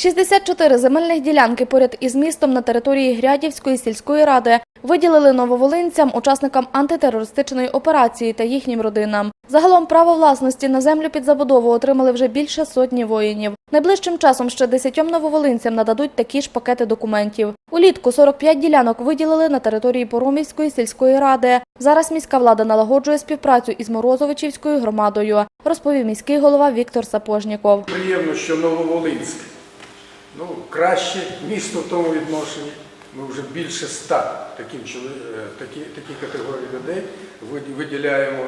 64 земельних ділянки поряд із містом на території Грядівської сільської ради виділили нововолинцям, учасникам антитерористичної операції та їхнім родинам. Загалом право власності на землю під забудову отримали вже більше сотні воїнів. Найближчим часом ще десятьом нововолинцям нададуть такі ж пакети документів. Улітку 45 ділянок виділили на території Поромівської сільської ради. Зараз міська влада налагоджує співпрацю із Морозовичівською громадою, розповів міський голова Віктор Сапожніков. Приємно, що Нововолинськ ну, краще місто в тому відношенні. Ми вже більше ста таким, е, такі, такі категорії людей виділяємо.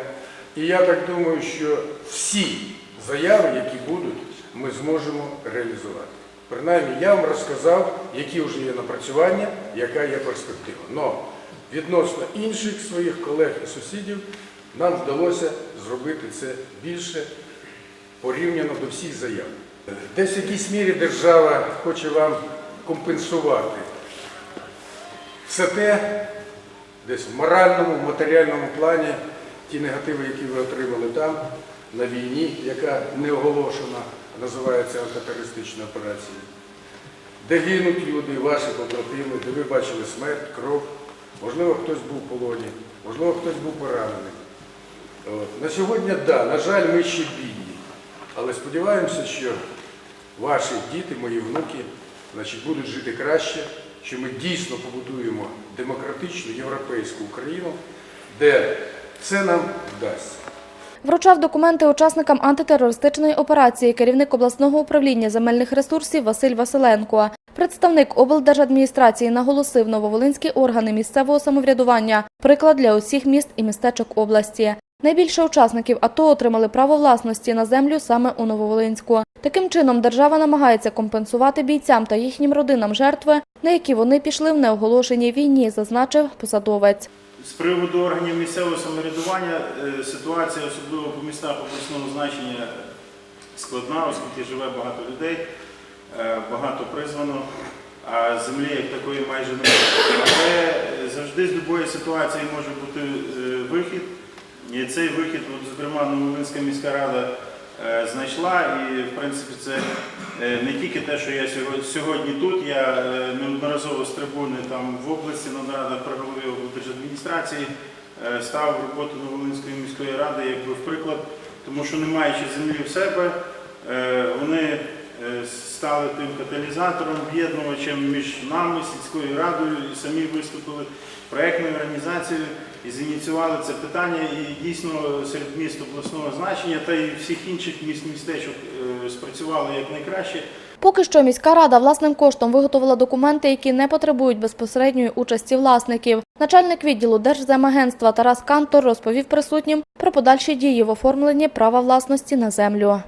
І я так думаю, що всі заяви, які будуть, ми зможемо реалізувати. Принаймні, я вам розказав, які вже є напрацювання, яка є перспектива. Но відносно інших своїх колег і сусідів нам вдалося зробити це більше порівняно до всіх заяв. Десь в якійсь мірі держава хоче вам компенсувати все те, десь в моральному, в матеріальному плані, ті негативи, які ви отримали там, на війні, яка не оголошена, називається антитерористична операція, де гинуть люди, ваші побратими, де ви бачили смерть, кров, можливо, хтось був в полоні, можливо, хтось був поранений. От. На сьогодні, так, да, на жаль, ми ще бідні. Але сподіваємося, що ваші діти, мої внуки, значить, будуть жити краще, що ми дійсно побудуємо демократичну європейську Україну, де це нам вдасться. Вручав документи учасникам антитерористичної операції керівник обласного управління земельних ресурсів Василь Василенко. Представник облдержадміністрації наголосив нововолинські органи місцевого самоврядування – приклад для усіх міст і містечок області. Найбільше учасників АТО отримали право власності на землю саме у Нововолинську. Таким чином, держава намагається компенсувати бійцям та їхнім родинам жертви, на які вони пішли в неоголошеній війні, зазначив посадовець. З приводу органів місцевого самоврядування е, ситуація, особливо по містах обласного значення, складна, оскільки живе багато людей, е, багато призвано, а землі як такої майже немає. Але завжди з будь-якої ситуації може бути е, вихід. І цей вихід, от, зокрема, Новолинська міська рада е, знайшла. І, в принципі, це е, не тільки те, що я сьогодні, сьогодні тут, я е, неодноразово з трибуни там в області на нарадах при голові облдержадміністрації е, ставив роботу Новолинської міської ради якби в приклад, тому що не маючи землі в себе, е, вони стали тим каталізатором, об'єднувачем між нами, сільською радою, і самі виступили проєктною організацією і зініціювали це питання. І дійсно серед міст обласного значення та й всіх інших міст містечок е, спрацювали якнайкраще. Поки що міська рада власним коштом виготовила документи, які не потребують безпосередньої участі власників. Начальник відділу Держземагентства Тарас Кантор розповів присутнім про подальші дії в оформленні права власності на землю.